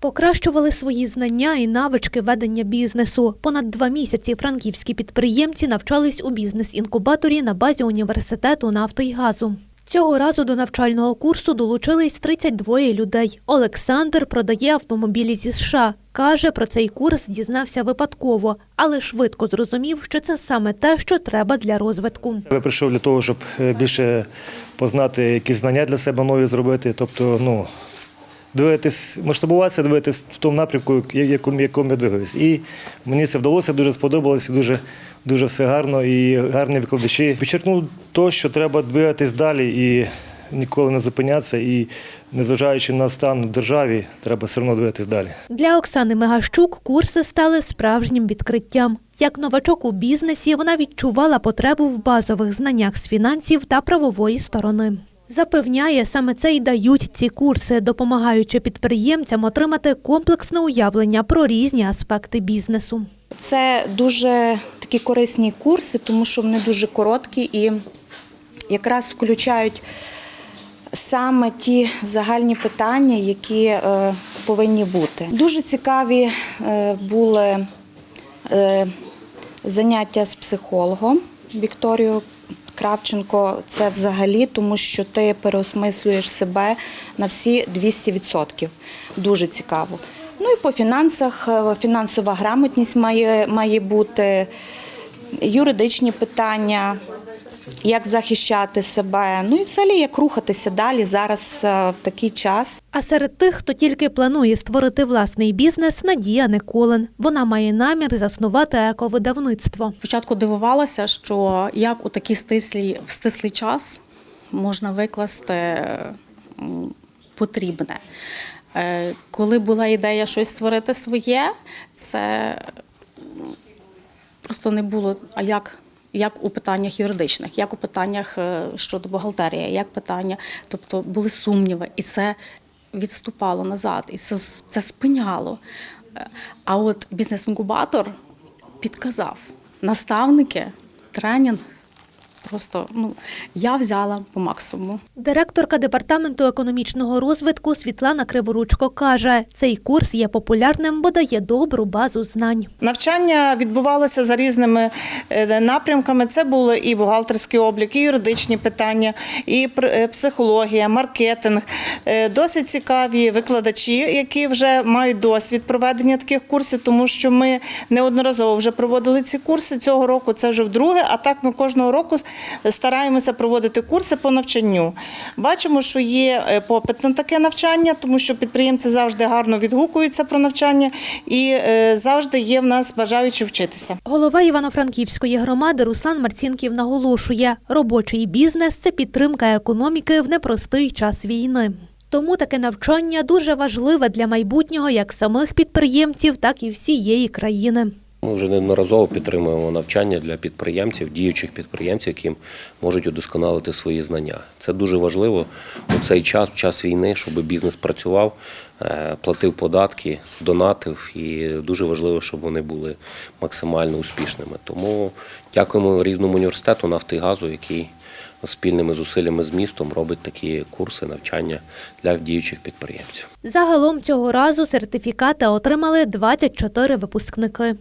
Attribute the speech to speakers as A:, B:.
A: Покращували свої знання і навички ведення бізнесу. Понад два місяці франківські підприємці навчались у бізнес-інкубаторі на базі університету нафти й газу. Цього разу до навчального курсу долучились 32 людей. Олександр продає автомобілі зі США. Каже, про цей курс дізнався випадково, але швидко зрозумів, що це саме те, що треба для розвитку.
B: Я прийшов для того, щоб е, більше познати якісь знання для себе нові зробити. Тобто, ну, дивитись, масштабуватися, дивитись в тому напрямку, якому, якому я двигаюсь. І мені це вдалося, дуже сподобалося, дуже, дуже все гарно і гарні викладачі. Підчеркнув те, що треба двигатись далі і ніколи не зупинятися. І незважаючи на стан в державі, треба все одно двигатись далі.
A: Для Оксани Мегащук курси стали справжнім відкриттям. Як новачок у бізнесі, вона відчувала потребу в базових знаннях з фінансів та правової сторони. Запевняє, саме це й дають ці курси, допомагаючи підприємцям отримати комплексне уявлення про різні аспекти бізнесу.
C: Це дуже такі корисні курси, тому що вони дуже короткі і якраз включають саме ті загальні питання, які е, повинні бути. Дуже цікаві е, були е, заняття з психологом Вікторією Кравченко. Це взагалі, тому що ти переосмислюєш себе на всі 200%. Дуже цікаво. Ну і по фінансах е, фінансова грамотність має, має бути, юридичні питання, як захищати себе. Ну і взагалі як рухатися далі зараз е, в такий час.
A: А серед тих, хто тільки планує створити власний бізнес, Надія Николин. Вона має намір заснувати ековидавництво.
D: Спочатку дивувалася, що як у такий стислий, в стислий час можна викласти потрібне. Е, Коли була ідея щось створити своє, це просто не було. А як? Як у питаннях юридичних, як у питаннях е, щодо бухгалтерії, як питання, тобто були сумніви, і це відступало назад, і це, це спиняло. Е, А от бізнес-інкубатор підказав. Наставники, тренінг. Просто ну, я взяла по максимуму.
A: Директорка департаменту економічного розвитку Світлана Криворучко каже, цей курс є популярним, бо дає добру базу знань.
E: Навчання відбувалося за різними е, напрямками. Це були і бухгалтерський облік, і юридичні питання, і е, психологія, маркетинг. Е, Досить цікаві викладачі, які вже мають досвід проведення таких курсів, тому що ми неодноразово вже проводили ці курси. Цього року це вже вдруге. А так ми кожного року стараємося проводити курси по навчанню. Бачимо, що є е, попит на таке навчання, тому що підприємці завжди гарно відгукуються про навчання і е, завжди є в нас бажаючі вчитися.
A: Голова Івано-Франківської громади Руслан Марцінків наголошує, робочий бізнес це підтримка економіки в непростий час війни. Тому таке навчання дуже важливе для майбутнього як самих підприємців, так і всієї країни.
F: Ми вже неодноразово підтримуємо навчання для підприємців, діючих підприємців, які можуть удосконалити свої знання. Це дуже важливо у цей час, в час війни, щоб бізнес працював, е, платив податки, донатив, і дуже важливо, щоб вони були максимально успішними. Тому дякуємо рівному університету нафти і газу, який спільними зусиллями з містом робить такі курси навчання для діючих підприємців.
A: Загалом цього разу сертифікати отримали 24 випускники.